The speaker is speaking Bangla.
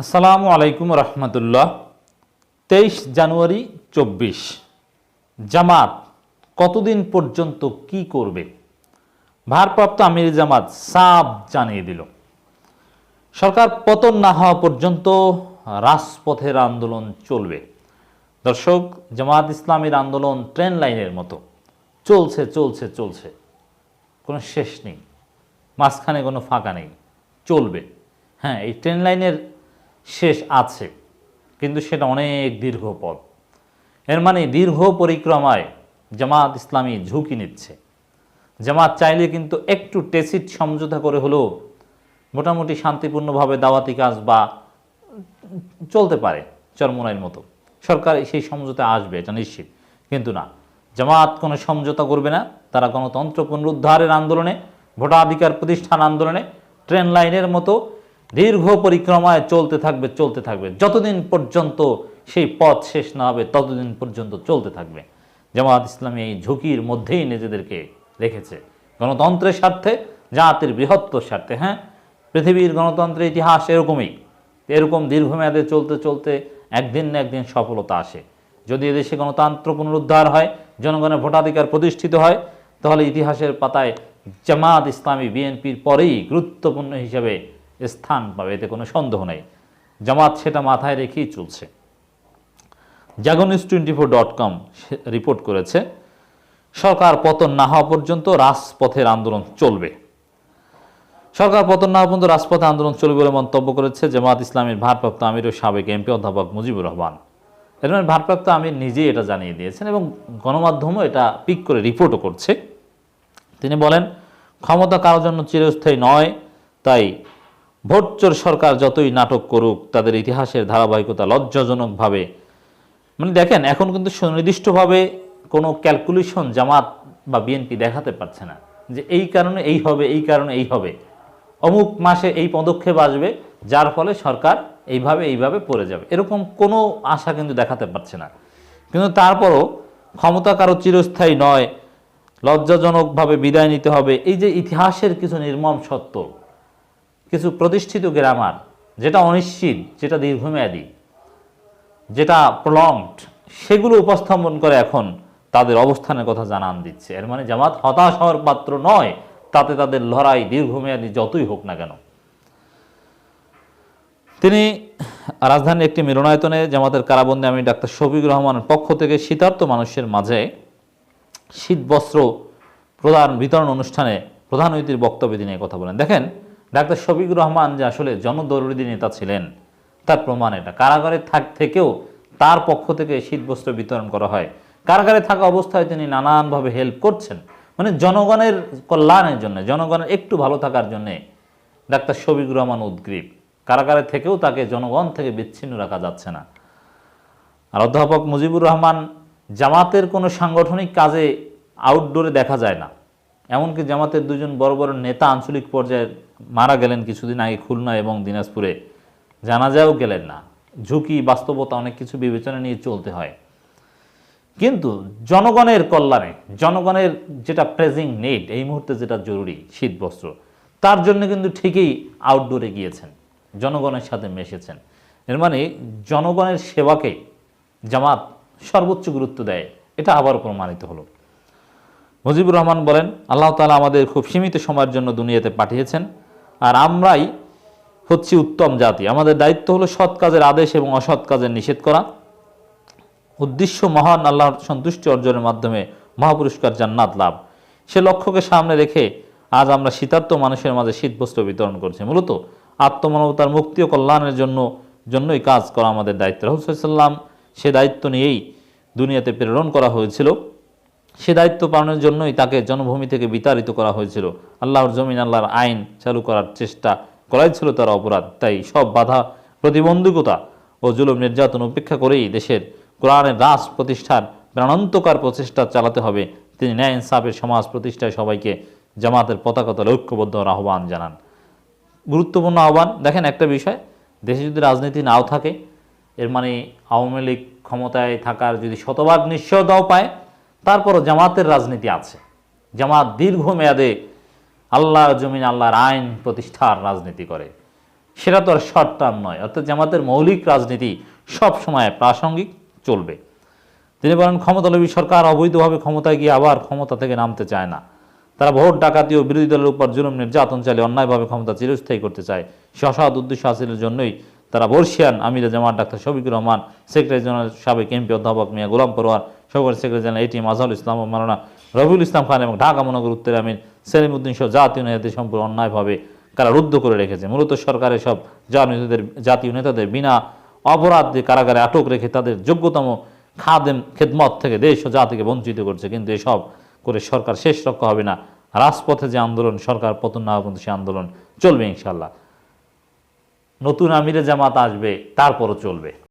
আসসালামু আলাইকুম রহমতুল্লাহ। তেইশ জানুয়ারি চব্বিশ। জামাত, কতদিন পর্যন্ত কি করবে? ভারপ্রাপ্ত আমির জামাত সাব জানিয়ে দিল। সরকার পতন না হওয়া পর্যন্ত রাজপথের আন্দোলন চলবে। দর্শক, জামাত ইসলামীর আন্দোলন ট্রেন লাইনের মতো। চলছে চলছে চলছে। কোনো শেষ নেই। মাঝখানে কোনো ফাঁকা নেই। চলবে। হ্যাঁ এই ট্রেন লাইনের শেষ আছে, কিন্তু সেটা অনেক দীর্ঘ পথ। এর মানে দীর্ঘ পরিক্রমায় জামাত ইসলামী ঝুঁকি নিচ্ছে। জামাত চাইলে কিন্তু একটু টেসিট সমঝোতা করে হলেও মোটামুটি শান্তিপূর্ণভাবে দাওয়াতি কাজ বা চলতে পারে চরমোনাইয়ের মতো। সরকার সেই সমঝোতা আসবে, এটা নিশ্চিত। কিন্তু না, জামাত কোনো সমঝোতা করবে না। তারা গণতন্ত্র পুনরুদ্ধারের আন্দোলনে, ভোটাধিকার প্রতিষ্ঠান আন্দোলনে, ট্রেন লাইনের মতো দীর্ঘ পরিক্রমায় চলতে থাকবে চলতে থাকবে। যতদিন পর্যন্ত সেই পথ শেষ না হবে, ততদিন পর্যন্ত চলতে থাকবে। জামাত ইসলামী এই ঝুঁকির মধ্যেই নিজেদেরকে রেখেছে। গণতন্ত্রের স্বার্থে, জাতির বৃহত্তর স্বার্থে হ্যাঁ? পৃথিবীর গণতন্ত্রের ইতিহাস এরকমই। এরকম দীর্ঘমেয়াদে চলতে চলতে একদিন না একদিন সফলতা আসে। যদি এদেশে গণতন্ত্র পুনরুদ্ধার হয়, জনগণের ভোটাধিকার প্রতিষ্ঠিত হয়, তাহলে ইতিহাসের পাতায় জামাত ইসলামী বিএনপির পরেই গুরুত্বপূর্ণ হিসেবে স্থান পাবে এতে কোনো সন্দেহ নেই। জামাত সেটা মাথায় রেখেই চলছে। Jago news twenty four dot com report করেছে, সরকার পতন না হওয়া পর্যন্ত রাজপথের আন্দোলন চলবে। সরকার পতন না পর্যন্ত রাজপথে আন্দোলন চলবে বলে মন্তব্য করেছে জামাত ইসলামের ভারপ্রাপ্ত আমির ও সাবেক এমপি অধ্যাপক মুজিবুর রহমান। এর মানে ভারপ্রাপ্ত আমির নিজেই এটা জানিয়ে দিয়েছেন এবং গণমাধ্যমও এটা পিক করে রিপোর্টও করছে। তিনি বলেন, ক্ষমতা কারোর জন্য চিরস্থায়ী নয়, তাই ভোটচোর সরকার যতই নাটক করুক, তাদের ইতিহাসের ধারাবাহিকতা লজ্জাজনকভাবে। মানে দেখেন, এখন কিন্তু সুনির্দিষ্টভাবে কোনো ক্যালকুলেশন জামাত বা বিএনপি দেখাতে পারছে না যে এই কারণে এই হবে, এই কারণে এই হবে। অমুক মাসে এই পদক্ষেপ আসবে, যার ফলে সরকার এইভাবে এইভাবে পড়ে যাবে। এরকম কোনো আশা কিন্তু দেখাতে পারছে না। কিন্তু তারপরও ক্ষমতা কারও চিরস্থায়ী নয়, লজ্জাজনকভাবে বিদায় নিতে হবে। এই যে ইতিহাসের কিছু নির্মম সত্য কিছু প্রতিষ্ঠিত গ্রামার যেটা অনিশ্চিত, যেটা দীর্ঘমেয়াদী, যেটা প্রলংড সেগুলো উপস্থাপন করে এখন তাদের অবস্থানের কথা জানান দিচ্ছে। এর মানে জামাত হতাশ হওয়ার পাত্র নয়, তাতে তাদের লড়াই দীর্ঘমেয়াদী যতই হোক না কেন। তিনি রাজধানীর একটি মিলনায়তনে জামাতের কারাবন্দী আমি ডাক্তার শফিক রহমানের পক্ষ থেকে শীতার্থ মানুষের মাঝে শীত বস্ত্র প্রদান, বিতরণ অনুষ্ঠানে প্রধান অতিথির বক্তব্যে তিনি কথা বলেন। দেখেন ডাক্তার শফিকুর রহমান যে আসলে জনদরদি নেতা ছিলেন, তার প্রমাণ এটা। কারাগারে থাক থেকেও তার পক্ষ থেকে শীতবস্ত্র বিতরণ করা হয়। কারাগারে থাকা অবস্থায় তিনি নানানভাবে হেল্প করছেন। মানে জনগণের কল্যাণের জন্য, জনগণের একটু ভালো থাকার জন্যে ডাক্তার শফিকুর রহমান উদ্গ্রীব। কারাগারে থেকেও তাকে জনগণ থেকে বিচ্ছিন্ন রাখা যাচ্ছে না। আর অধ্যাপক মুজিবুর রহমান, জামাতের কোনো সাংগঠনিক কাজে আউটডোরে দেখা যায় না। এমনকি জামাতের দুজন বড় বড় নেতা আঞ্চলিক পর্যায়ে মারা গেলেন কিছুদিন আগে খুলনা এবং দিনাজপুরে। জানাজাও গেলেন না। ঝুঁকি, বাস্তবতা, অনেক কিছু বিবেচনা নিয়ে চলতে হয়। কিন্তু জনগণের কল্যাণে, জনগণের যেটা প্রেজিং নেড এই মুহূর্তে যেটা জরুরি শীত বস্ত্র তার জন্য কিন্তু ঠিকই আউটডোরে গিয়েছেন, জনগণের সাথে মেশেছেন। এর মানে জনগণের সেবাকে জামাত সর্বোচ্চ গুরুত্ব দেয়, এটা আবার প্রমাণিত হলো। মুজিবুর রহমান বলেন, আল্লাহ তালা আমাদের খুব সীমিত সময়ের জন্য দুনিয়াতে পাঠিয়েছেন। আর আমরাই হচ্ছি উত্তম জাতি। আমাদের দায়িত্ব হলো সৎ কাজের আদেশ এবং অসৎ কাজের নিষেধ করা। উদ্দেশ্য মহান আল্লাহর সন্তুষ্টি অর্জনের মাধ্যমে মহাপুরস্কার জান্নাত লাভ। সে লক্ষ্যকে সামনে রেখে আজ আমরা শীতার্থ মানুষের মাঝে শীতবস্ত্র বিতরণ করছি। মূলত আত্মমানবতার মুক্তি ও কল্যাণের জন্য, জন্যই কাজ করা আমাদের দায়িত্ব। রহুসাল্লাম সে দায়িত্ব নিয়েই দুনিয়াতে প্রেরণ করা হয়েছিল। সে দায়িত্ব পালনের জন্যই তাকে জনভূমি থেকে বিতাড়িত করা হয়েছিল। আল্লাহর জমিন, আল্লাহর আইন চালু করার চেষ্টা করাই ছিল তার অপরাধ। তাই সব বাধা, প্রতিবন্ধকতা ও জুলুম নির্যাতন উপেক্ষা করেই দেশের কোরআনের রাস প্রতিষ্ঠার প্রাণান্তকার প্রচেষ্টা চালাতে হবে। তিনি ন্যায় ইনসাফের সমাজ প্রতিষ্ঠায় সবাইকে জামাতের পতাকা তলে, ঐক্যবদ্ধ আহ্বান জানান। গুরুত্বপূর্ণ আহ্বান, দেখেন একটা বিষয়, দেশে যদি রাজনীতি নাও থাকে, এর মানে আওয়ামী লীগ ক্ষমতায় থাকার যদি শতভাগ নিশ্চয়তাও পায় তারপরও জামাতের রাজনীতি আছে। জামাত দীর্ঘমেয়াদে আল্লাহর জমিন আল্লাহর আইন প্রতিষ্ঠার রাজনীতি করে। সেটা তো আর শর্ট টার্ম নয়, অর্থাৎ জামাতের মৌলিক রাজনীতি সব সময় প্রাসঙ্গিক, চলবে। তিনি বলেন, ক্ষমতালোভী সরকার অবৈধভাবে ক্ষমতায় গিয়ে আবার ক্ষমতা থেকে নামতে চায় না। তারা ভোট, ডাকাতি ও বিরোধী দলের উপর জুলুম, নির্যাতন চালিয়ে অন্যায়ভাবে ক্ষমতা চিরস্থায়ী করতে চায়। সে অসৎ উদ্দেশ্য হাসিলের জন্যই তারা বর্ষিয়ান আমিরে Jamaat, doctor Shafiqur Rahman, secretary general সাবেক এমপি অধ্যাপক মিয়া গোলাম পরোয়ার, সহকারী secretary general ATM Azharul Islam ও মালানা রবিউল ইসলাম খান এবং ঢাকা মহানগর উত্তর আমিন সেলিমউদ্দিন সহ জাতীয় নেতাদের সম্পূর্ণ অন্যায়ভাবে কারারুদ্ধ করে রেখেছে। মূলত সরকারের সব জাতীয় জাতীয় নেতাদের বিনা অপরাধে কারাগারে আটক রেখে তাদের যোগ্যতম খাদেম খেদমত থেকে দেশ ও জাতিকে বঞ্চিত করছে। কিন্তু এসব করে সরকার শেষ রক্ষা হবে না। রাজপথে যে আন্দোলন, সরকার পতন না পর্যন্ত সে আন্দোলন চলবে ইনশাল্লাহ নতুন আমিরে জামাত আসবে তারপরও চলবে।